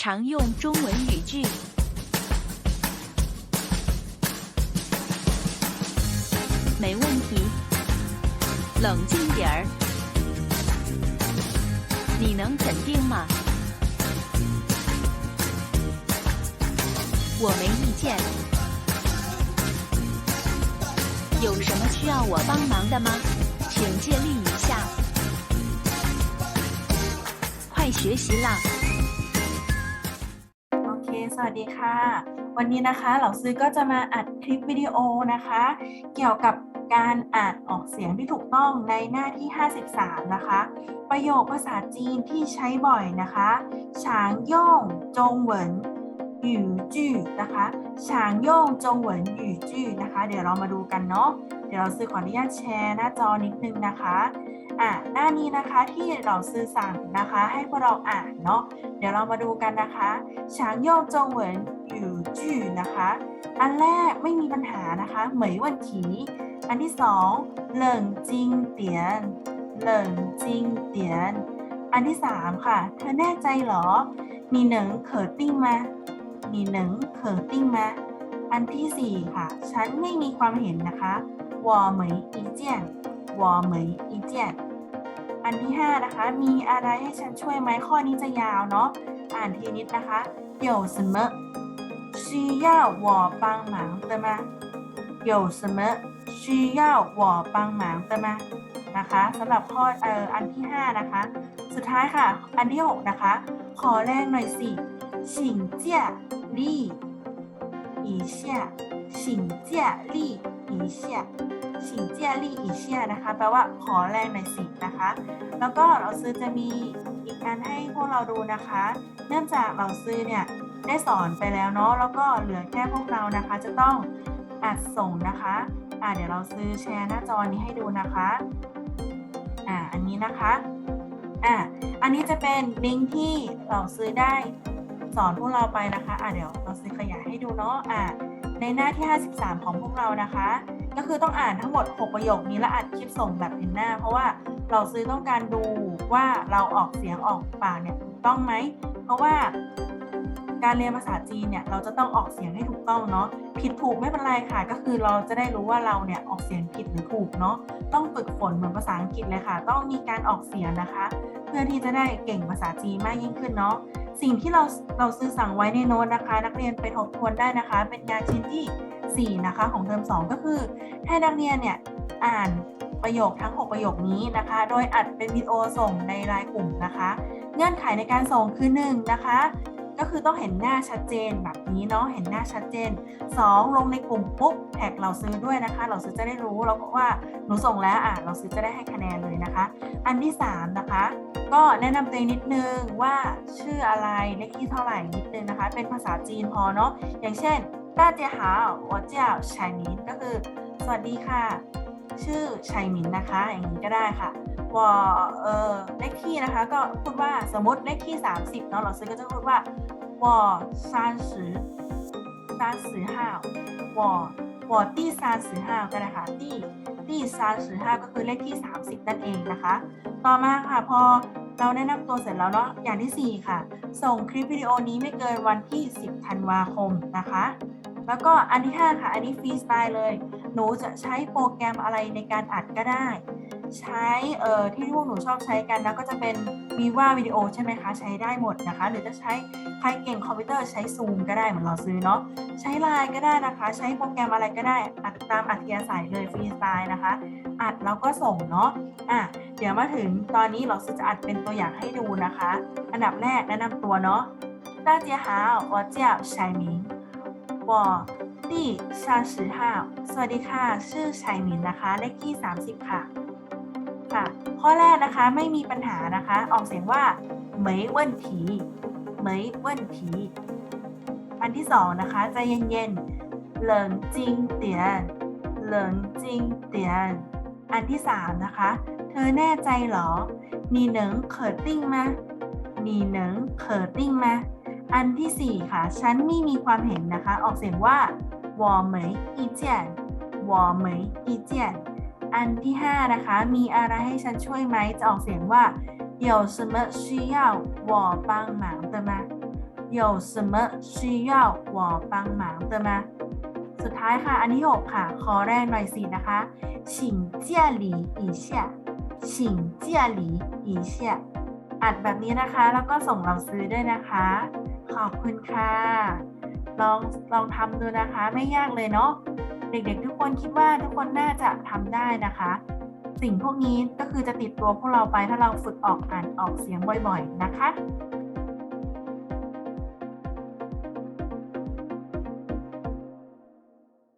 常用中文语句。没问题，冷静点儿。你能肯定吗？我没意见。有什么需要我帮忙的吗？请借力一下。快学习啦！ สวัสดีค่ะ วันนี้นะคะเหล่าซื้อก็จะมาอัดคลิปวิดีโอนะคะ เกี่ยวกับการอ่านออกเสียงที่ถูกต้องในหน้าที่ 53 นะคะ ประโยคภาษาจีนที่ใช้บ่อยนะคะฉางย่องจงเหวิน หยู่จื้อนะคะฉางโย่งจงเหวินหยู่จื้อนะคะ เดี๋ยวเรามาดูกันเนาะ เดี๋ยวเราซื้อขออนุญาตแชร์หน้าจอนิดนึงนะคะ อะหน้านี้นะคะที่เราซื้อสั่งนะคะ ให้พวกเราอ่านเนาะ เดี๋ยวเรามาดูกันนะคะฉางโยจงเหวินอยู่จื่อนะคะ อันแรกไม่มีปัญหานะคะเหมยวันถีอันที่สองเหลิงจิงเตียนเหลิงจิงเตียน อันที่สามค่ะ เธอแน่ใจเหรอมีหนึ่งเขอติ้งมา มีหนึ่งเขอติ้งมา อันที่สี่ค่ะ ฉันไม่มีความเห็นนะคะวอเหมยอีเจียนวอเหมยอีเจียน อันที่ 5 นะคะ มีอะไรให้ฉันช่วยไหมข้อนี้จะยาวเนาะ อ่านทีนิดนะคะ有什么需要我帮忙的吗有什么需要我帮忙的吗นะคะสำหรับข้อเอ่ออันที่ 5 นะคะ สุดท้ายค่ะ อันที่ 6 นะคะ ขอแรงหน่อยสิ 请假力一下请假力一下请假力一下นะคะแปลว่าขอแรงหน่อยสินะคะ แล้วก็เราซื้อจะมีอีกอันให้พวกเราดูนะคะ เนื่องจากเราซื้อเนี่ยได้สอนไปแล้วเนาะ แล้วก็เหลือแค่พวกเรานะคะ จะต้องอัดส่งนะคะ อ่าเดี๋ยวเราซื้อแชร์หน้าจอนี้ให้ดูนะคะ อ่า อันนี้นะคะ อ่า อันนี้จะเป็นลิงก์ที่เราซื้อได้ สอนพวกเราไปนะคะอะเดี๋ยวเราซื้อขยายให้ดูเนาะอะในหน้าที่ 53 ของพวกเรานะคะ ก็คือต้องอ่านทั้งหมด 6 ประโยคนี้และอัดคลิปส่งแบบเห็นหน้า เพราะว่าเราซื้อต้องการดูว่าเราออกเสียงออกปากเนี่ยถูกต้องไหม เพราะว่า การเรียนภาษาจีนเนี่ยเราจะต้องออกเสียงให้ถูกต้องเนาะผิดถูกไม่เป็นไรค่ะ ก็คือเราจะได้รู้ว่าเราเนี่ยออกเสียงผิดหรือถูกเนาะต้องฝึกฝนเหมือนภาษาอังกฤษเลยค่ะ ต้องมีการออกเสียงนะคะ เพื่อที่จะได้เก่งภาษาจีนมากยิ่งขึ้นเนาะสิ่งที่เราเราซื้อสั่งไว้ในโน้ตนะคะ นักเรียนไปทบทวนได้นะคะ เป็นงานชิ้นที่ 4 นะคะ ของเทอม2 ก็คือ ให้นักเรียนเนี่ยอ่านประโยคทั้ง 6 ประโยคนี้นะคะ โดยอัดเป็นวิดีโอส่งในไลน์กลุ่มนะคะ เงื่อนไขในการส่งคือ 1 นะคะ ก็คือต้องเห็นหน้าชัดเจนแบบนี้เนาะเห็นหน้าชัดเจน 2 ลงในกลุ่มปุ๊บแท็กเราซื้อด้วยนะคะ เราซื้อจะได้รู้แล้วว่าหนูส่งแล้วอะเราซื้อจะได้ให้คะแนนเลยนะคะ อันที่ 3 นะคะ ก็แนะนำตัวเองนิดนึงว่าชื่ออะไรเลขที่เท่าไหร่นิดนึงนะคะ เป็นภาษาจีนพอเนาะอย่างเช่นต้าเจียหาวอเจียวชานิดก็คือ สวัสดีค่ะ ชื่อชัยมินนะคะ อย่างนี้ก็ได้ค่ะวอเออเลขที่นะคะ ก็พูดว่าสมมติเลขที่ 30เนาะเราซื้อก็จะพูดว่าวอสามสิบสามสิบห้าวอวอที่สามสิบห้าก็ได้ค่ะที่ที่สามสิบห้าก็คือเลขที่ 30 นั่นเองนะคะ ต่อมาค่ะพอเราแนะนำตัวเสร็จแล้วเนาะอย่างที่ 4 ค่ะ ส่งคลิปวิดีโอนี้ไม่เกินวันที่ 10 ธันวาคมนะคะ แล้วก็อันที่ 5 ค่ะ อันนี้ฟรีสไตล์เลย หนูจะใช้โปรแกรมอะไรในการอัดก็ได้ ใช้เอ่อที่พวกหนูชอบใช้กันนะก็จะเป็น Viva Video ใช่ไหมคะ ใช้ได้หมดนะคะ หรือจะใช้ใครเก่งคอมพิวเตอร์ใช้ Zoom ก็ได้เหมือนเราซื้อเนาะใช้ไลน์ก็ได้นะคะ ใช้โปรแกรมอะไรก็ได้อัดตามอัธยาศัยเลยฟรีสไตล์นะคะ อัดแล้วก็ส่งเนาะอ่ะ เดี๋ยวมาถึงตอนนี้เราจะอัดเป็นตัวอย่างให้ดูนะคะ อันดับแรกแนะนำตัวเนาะ大家好我叫 บอลี่ซาสือห้าสวัสดีค่ะ ชื่อชัยมินนะคะ เลขที่ 30 ค่ะ ค่ะ ข้อแรกนะคะไม่มีปัญหานะคะ ออกเสียงว่าเหมยเว่นทีเหมยเว่นทีอันที่สองนะคะใจเย็นๆเหลิงจิงเตียนเหลิงจิงเตียนอันที่สามนะคะ เธอแน่ใจหรอมีเหนิงเขิดติ้งมานีเหนิงเขิดติ้งมา อันที่สี่ค่ะ ฉันไม่มีความเห็นนะคะ ออกเสียงว่า我没意见我没意见อันที่ห้านะคะ มีอะไรให้ฉันช่วยไหม จะออกเสียงว่า有什么需要我帮忙的吗 有什么需要我帮忙的吗สุดท้ายค่ะ อันที่หกค่ะ ขอแรงหน่อยสินะคะ请借理一下请借理一下 อัดแบบนี้นะคะ แล้วก็ส่งเราซื้อด้วยนะคะ ขอบคุณค่ะ ลองลองทำดูนะคะ ไม่ยากเลยเนาะเด็กๆ ทุกคนคิดว่าทุกคนน่าจะทำได้นะคะ สิ่งพวกนี้ก็คือจะติดตัวพวกเราไปถ้าเราฝึกออกอ่านออกเสียงบ่อย ๆ นะคะ